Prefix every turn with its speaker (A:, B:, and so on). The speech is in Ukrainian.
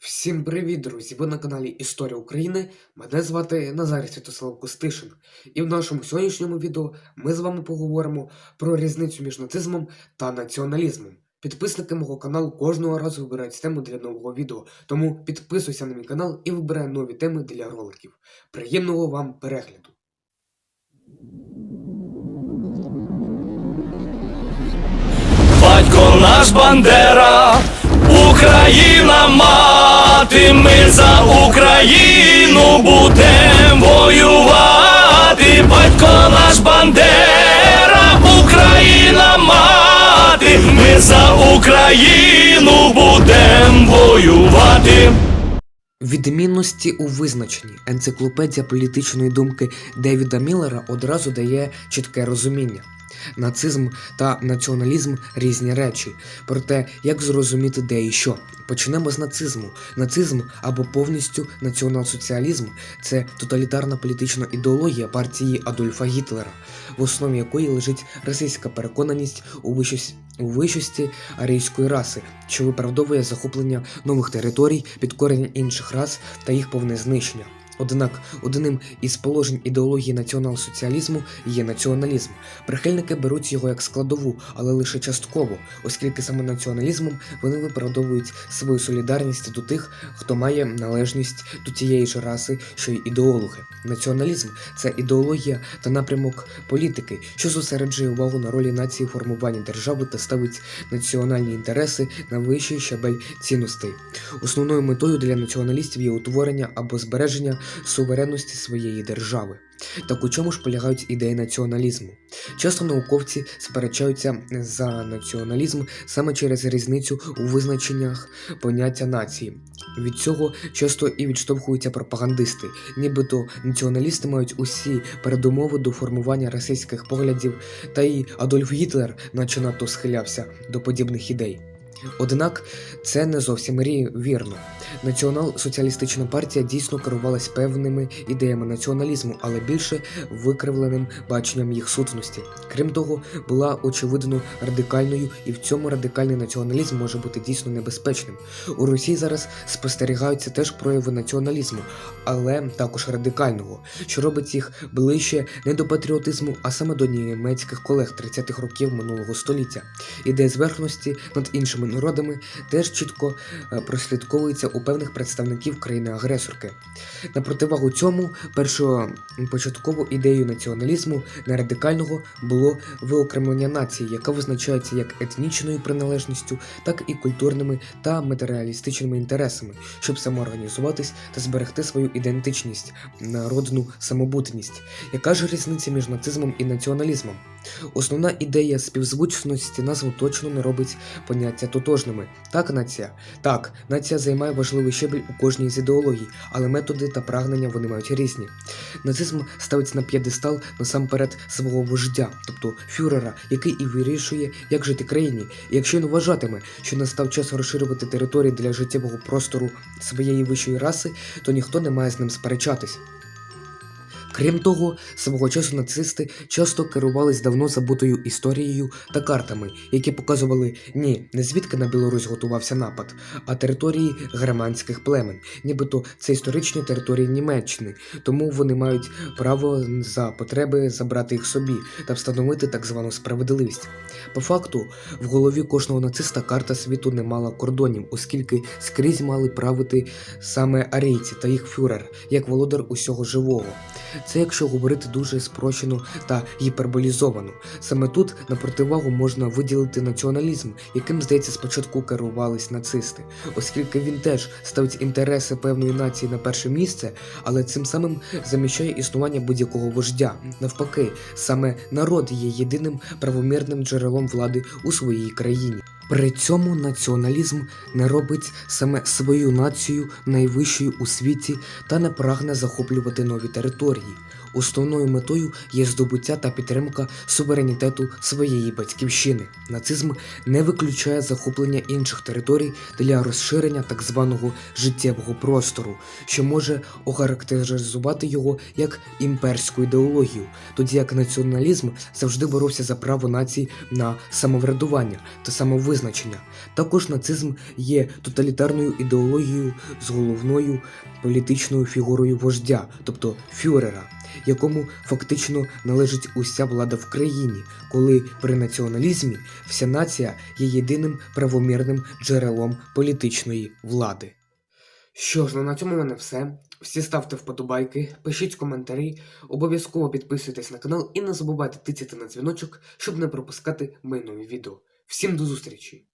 A: Всім привіт, друзі! Ви на каналі Історія України. Мене звати Назарій Святослав Костишин. І в нашому сьогоднішньому відео ми з вами поговоримо про різницю між нацизмом та націоналізмом. Підписники мого каналу кожного разу вибирають тему для нового відео, тому підписуйся на мій канал і вибирай нові теми для роликів. Приємного вам перегляду!
B: Наш Бандера, Україна мати, ми за Україну будем воювати. Батько наш Бандера, Україна мати, ми за Україну будем воювати.
A: Відмінності у визначенні енциклопедія політичної думки Девіда Міллера одразу дає чітке розуміння. Нацизм та націоналізм різні речі. Проте, як зрозуміти де і що? Почнемо з нацизму. Нацизм або повністю націонал-соціалізм це тоталітарна політична ідеологія партії Адольфа Гітлера, в основі якої лежить російська переконаність у вищості, у вищості арійської раси, що виправдовує захоплення нових територій, підкорення інших рас та їх повне знищення. Однак одним із положень ідеології націонал-соціалізму є націоналізм. Прихильники беруть його як складову, але лише частково, оскільки саме націоналізмом вони виправдовують свою солідарність до тих, хто має належність до тієї ж раси, що й ідеологи. Націоналізм це ідеологія та напрямок політики, що зосереджує увагу на ролі нації у формуванні держави та ставить національні інтереси на вищий щабель цінностей. Основною метою для націоналістів є утворення або збереження суверенності своєї держави. Так у чому ж полягають ідеї націоналізму? Часто науковці сперечаються за націоналізм саме через різницю у визначеннях поняття нації. Від цього часто і відштовхуються пропагандисти, нібито націоналісти мають усі передумови до формування російських поглядів, та й Адольф Гітлер наче надто схилявся до подібних ідей. Однак це не зовсім вірно. Націонал-соціалістична партія дійсно керувалась певними ідеями націоналізму, але більше викривленим баченням їх сутності. Крім того, була очевидно радикальною, і в цьому радикальний націоналізм може бути дійсно небезпечним. У Росії зараз спостерігаються теж прояви націоналізму, але також радикального, що робить їх ближче не до патріотизму, а саме до німецьких колег 30-х років минулого століття. Ідея зверхності над іншими народами теж чітко е, прослідковується у певних представників країни-агресорки. На противагу цьому, першопочаткову ідеєю націоналізму не радикального було виокремлення нації, яка визначається як етнічною приналежністю, так і культурними та матеріалістичними інтересами, щоб самоорганізуватись та зберегти свою ідентичність, народну самобутність. Яка ж різниця між нацизмом і націоналізмом? Основна ідея співзвучності назву точно не робить поняття тотожними. Так, нація. Так, нація займає важливий щебель у кожній з ідеологій, але методи та прагнення вони мають різні. Нацизм ставиться на п'єдестал насамперед свого вождя, тобто фюрера, який і вирішує, як жити країні. І якщо він вважатиме, що настав час розширювати території для життєвого простору своєї вищої раси, то ніхто не має з ним сперечатись. Крім того, свого часу нацисти часто керувались давно забутою історією та картами, які показували ні, не звідки на Білорусь готувався напад, а території германських племен, нібито це історичні території Німеччини, тому вони мають право за потреби забрати їх собі та встановити так звану справедливість. По факту, в голові кожного нациста карта світу не мала кордонів, оскільки скрізь мали правити саме арійці та їх фюрер, як володар усього живого. Це якщо говорити дуже спрощено та гіперболізовано. Саме тут на противагу можна виділити націоналізм, яким здається спочатку керувались нацисти, оскільки він теж ставить інтереси певної нації на перше місце, але цим самим заміщає існування будь-якого вождя. Навпаки, саме народ є єдиним правомірним джерелом влади у своїй країні. При цьому націоналізм не робить саме свою націю найвищою у світі та не прагне захоплювати нові території. Основною метою є здобуття та підтримка суверенітету своєї батьківщини. Нацизм не виключає захоплення інших територій для розширення так званого життєвого простору, що може охарактеризувати його як імперську ідеологію, тоді як націоналізм завжди боровся за право націй на самоврядування та самовизначення. Також нацизм є тоталітарною ідеологією з головною політичною фігурою вождя, тобто фюрера, якому фактично належить уся влада в країні, коли при націоналізмі вся нація є єдиним правомірним джерелом політичної влади. Що ж, ну на цьому в мене все. Всі ставте вподобайки, пишіть коментарі, обов'язково підписуйтесь на канал і не забувайте тицяти на дзвіночок, щоб не пропускати мої нові відео. Всім до зустрічі!